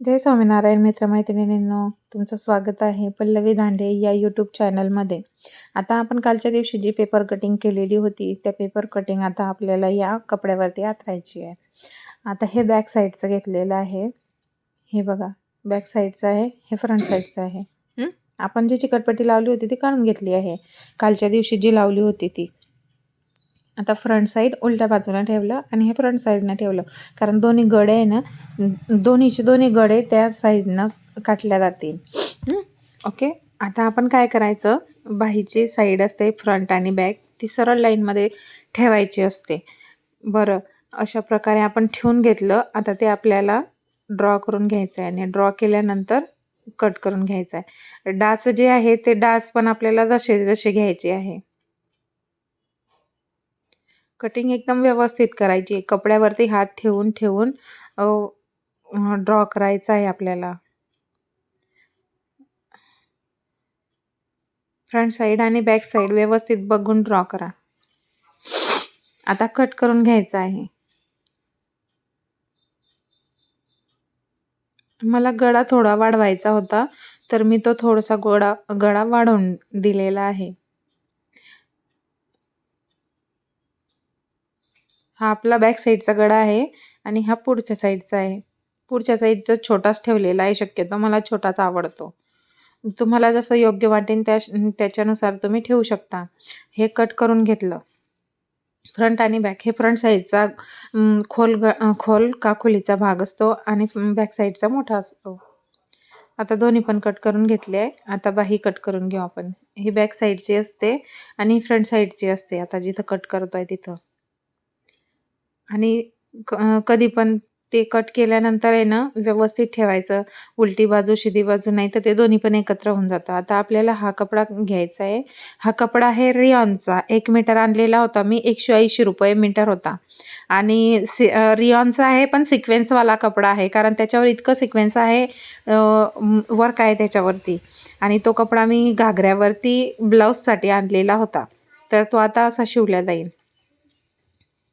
जय स्वामीनारायण मित्रमैत्रिणींनो तुमचं स्वागत आहे पल्लवी दांडे या यूट्यूब चॅनलमध्ये आता आपण कालच्या दिवशी जी पेपर कटिंग केलेली होती त्या पेपर कटिंग आता आपल्याला या कपड्यावरती आतरायची आहे. आता हे बॅक साईडचं घेतलेलं आहे. हे बघा बॅक साईडचं आहे हे फ्रंट साईडचं आहे. आपण जी चिकटपट्टी लावली होती ती काढून घेतली आहे. कालच्या दिवशी जी लावली होती ती. आता फ्रंट साईड उलट्या बाजूला ठेवलं आणि हे फ्रंट साईडनं ठेवलं. कारण दोन्ही गडे आहे ना दोन्हीचे दोन्ही गडे त्या साईडनं काटल्या जातील. ओके आता आपण काय करायचं? बाहीची साईड असते फ्रंट आणि बॅक ती सरळ लाईनमध्ये ठेवायची असते. बरं अशा प्रकारे आपण ठेवून घेतलं. आता ते आपल्याला ड्रॉ करून घ्यायचं आहे आणि ड्रॉ केल्यानंतर कट करून घ्यायचं आहे डास जे आहे ते डास पण आपल्याला जसे जसे घ्यायचे आहे. कटिंग एकदम व्यवस्थित करायची. कपड्यावरती हात ठेवून ठेवून ड्रॉ करायचा आहे आपल्याला. फ्रंट साईड आणि बॅक साईड व्यवस्थित बघून ड्रॉ करा. आता कट करून घ्यायचा आहे. मला गळा थोडा वाढवायचा होता तर मी तो थोडासा गोडा गळा वाढवून दिलेला आहे. हा आपला बॅक साईडचा गडा आहे आणि हा पुढच्या साईडचा आहे. पुढच्या साईडचा छोटाच ठेवलेला आहे शक्यतो मला छोटाच आवडतो. तुम्हाला जसं योग्य वाटेल त्या त्याच्यानुसार तुम्ही ठेवू शकता. हे कट करून घेतलं. फ्रंट आणि बॅक हे फ्रंट साईडचा खोल ग खोल काखोलीचा भाग असतो आणि बॅक साईडचा मोठा असतो. आता दोन्ही पण कट करून घेतले आहे. आता बाही कट करून घेऊ आपण. ही बॅक साईडची असते आणि फ्रंट साईडची असते. आता जिथं कट करतो आहे तिथं. आणि कधी पण ते कट केल्यानंतर आहे ना व्यवस्थित ठेवायचं. उलटी बाजू शिधी बाजू नाही तर ते दोन्ही पण एकत्र होऊन जातं. आता आपल्याला हा कपडा घ्यायचा आहे. हा कपडा आहे रिऑनचा एक मीटर आणलेला होता मी एकशे ऐंशी रुपये मीटर होता. आणि सि रियॉनचा आहे पण सिक्वेन्सवाला कपडा आहे. कारण त्याच्यावर इतकं सिक्वेन्स आहे वर्क आहे त्याच्यावरती. आणि तो कपडा मी घागऱ्यावरती ब्लाऊजसाठी आणलेला होता. तर तो आता असा शिवला जाईल.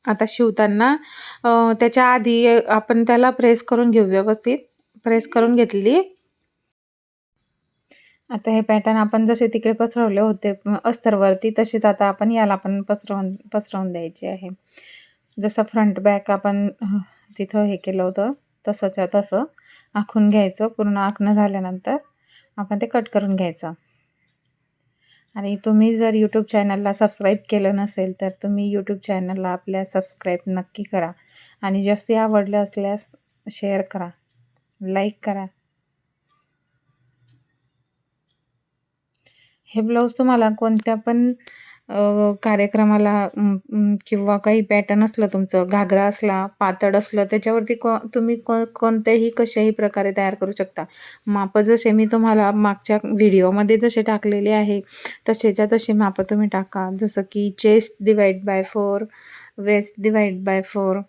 आता शिवताना त्याच्या आधी आपण त्याला प्रेस करून घेऊ व्यवस्थित. प्रेस करून घेतली. आता हे पॅटर्न आपण जसे तिकडे पसरवले होते अस्तरवरती तसेच आता आपण याला पण पसरवून पसरवून द्यायचे आहे. जसं फ्रंट बॅक आपण तिथं हे केलं होतं तसंच्या तसं आखून घ्यायचं. पूर्ण आखणं झाल्यानंतर आपण ते कट करून घ्यायचं. आणि तुम्ही जर यूट्यूब चॅनलला सबस्क्राईब केलं नसेल तर तुम्ही यूट्यूब चॅनलला आपल्या सबस्क्राईब नक्की करा. आणि जास्ती आवडलं असल्यास शेअर करा लाईक करा. हे ब्लाऊज तुम्हाला कोणत्या पण कार्यक्रमाला किंवा काही पॅटर्न असलं तुमचं घागरा असला पातळ असलं त्याच्यावरती को तुम्ही को कोणत्याही कशाही प्रकारे तयार करू शकता. मापं जसे मी तुम्हाला मागच्या व्हिडिओमध्ये जसे टाकलेले आहे तसेच्या तसे मापं तुम्ही टाका. जसं की chest divide by four waist divide by four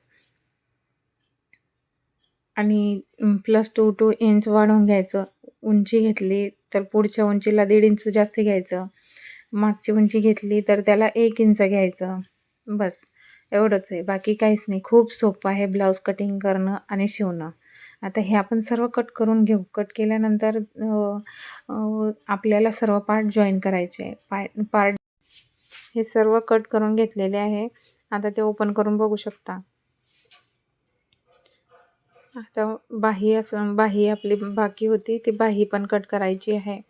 आणि प्लस टू टू इंच वाढवून घ्यायचं. उंची घेतली तर पुढच्या उंचीला दीड इंच जास्त घ्यायचं. मागची उंची घेतली तर त्याला एक इंच घ्यायचं. बस एवढंच आहे. बाकी काहीच नाही. खूप सोपं आहे ब्लाऊज कटिंग करणं आणि शिवणं. आता हे आपण सर्व कट करून घेऊ. कट केल्यानंतर आपल्याला सर्व पार्ट जॉईन करायचे आहे. पाय पार्ट हे सर्व कट करून घेतलेले आहे. आता ते ओपन करून बघू शकता. आता बाही असं बाही आपली बाकी होती. ती बाही पण कट करायची आहे.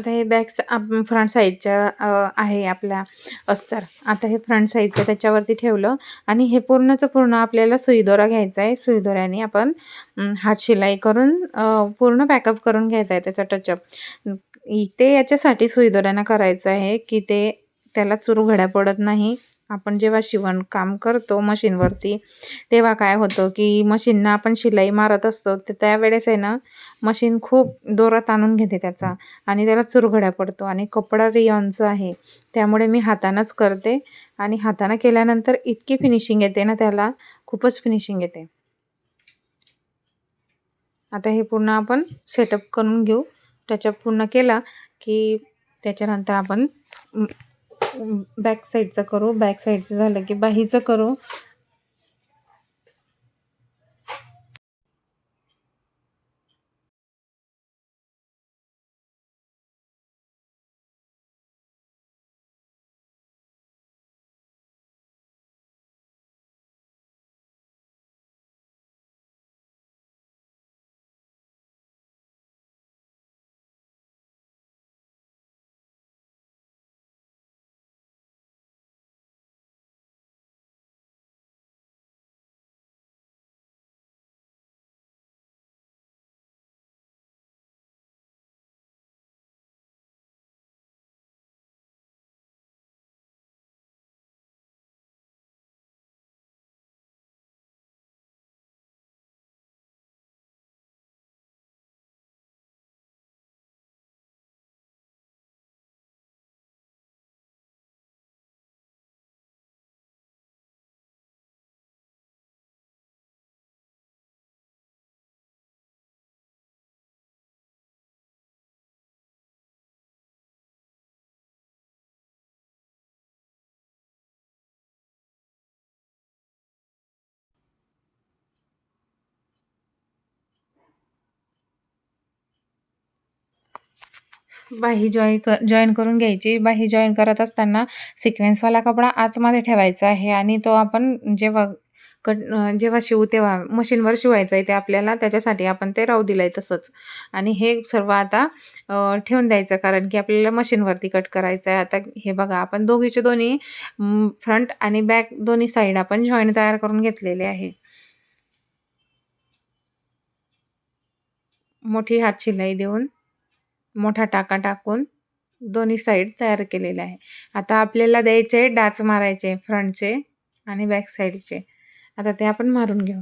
आता हे बॅक फ्रंट साईडच्या आहे आपल्या अस्तर. आता हे फ्रंट साईडचं त्याच्यावरती ठेवलं आणि हे पूर्णचं पूर्ण आपल्याला सुईदोरा घ्यायचा आहे. सुईदोऱ्याने आपण हात शिलाई करून पूर्ण पॅकअप करून घ्यायचा आहे त्याचा टचअप ते याच्यासाठी सुईदोऱ्यानं करायचं आहे की ते त्याला चुरघड्या पडत नाही. आपण जेव्हा शिवणकाम करतो मशीनवरती तेव्हा काय होतं की मशीननं आपण शिलाई मारत असतो तर त्यावेळेस आहे ना मशीन खूप दोरात आणून घेते त्याचा आणि त्याला चुरघड्या पडतो आणि कपडा रियॉनचा आहे. त्यामुळे मी हातानंच करते आणि हातानं केल्यानंतर इतकी फिनिशिंग येते ना त्याला खूपच फिनिशिंग येते. आता हे पूर्ण आपण सेटअप करून घेऊ. टचअप पूर्ण केला की त्याच्यानंतर आपण बॅक साईडचं करू बॅक साईडचं झालं की बाहीचं करू. बाही जॉई क जॉईन करून घ्यायची. बाही जॉईन करत असताना सिक्वेन्सवाला कपडा आतमध्ये ठेवायचा आहे आणि तो आपण जेव्हा कट जेव्हा शिवू तेव्हा मशीनवर शिवायचं आहे ते आपल्याला त्याच्यासाठी आपण ते राहू दिलं आहे तसंच. आणि हे सर्व आता ठेवून द्यायचं कारण की आपल्याला मशीनवरती कट करायचं आहे आता हे बघा आपण दोघीचे दोन्ही फ्रंट आणि बॅक दोन्ही साईड आपण जॉईन तयार करून घेतलेले आहे. मोठी हात शिलाई देऊन. मोठा टाका टाकून दोन्ही साईड तयार केलेले आहे. आता आपल्याला द्यायचे डाच मारायचे फ्रंटचे आणि बॅक साईडचे आता ते आपण मारून घेऊ.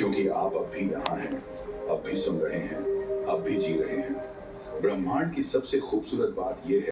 क्योंकि आप अब भी यहाँ हैं अब भी सुन रहे हैं अब भी जी रहे हैं। ब्रह्मांड की सबसे खूबसूरत बात यह है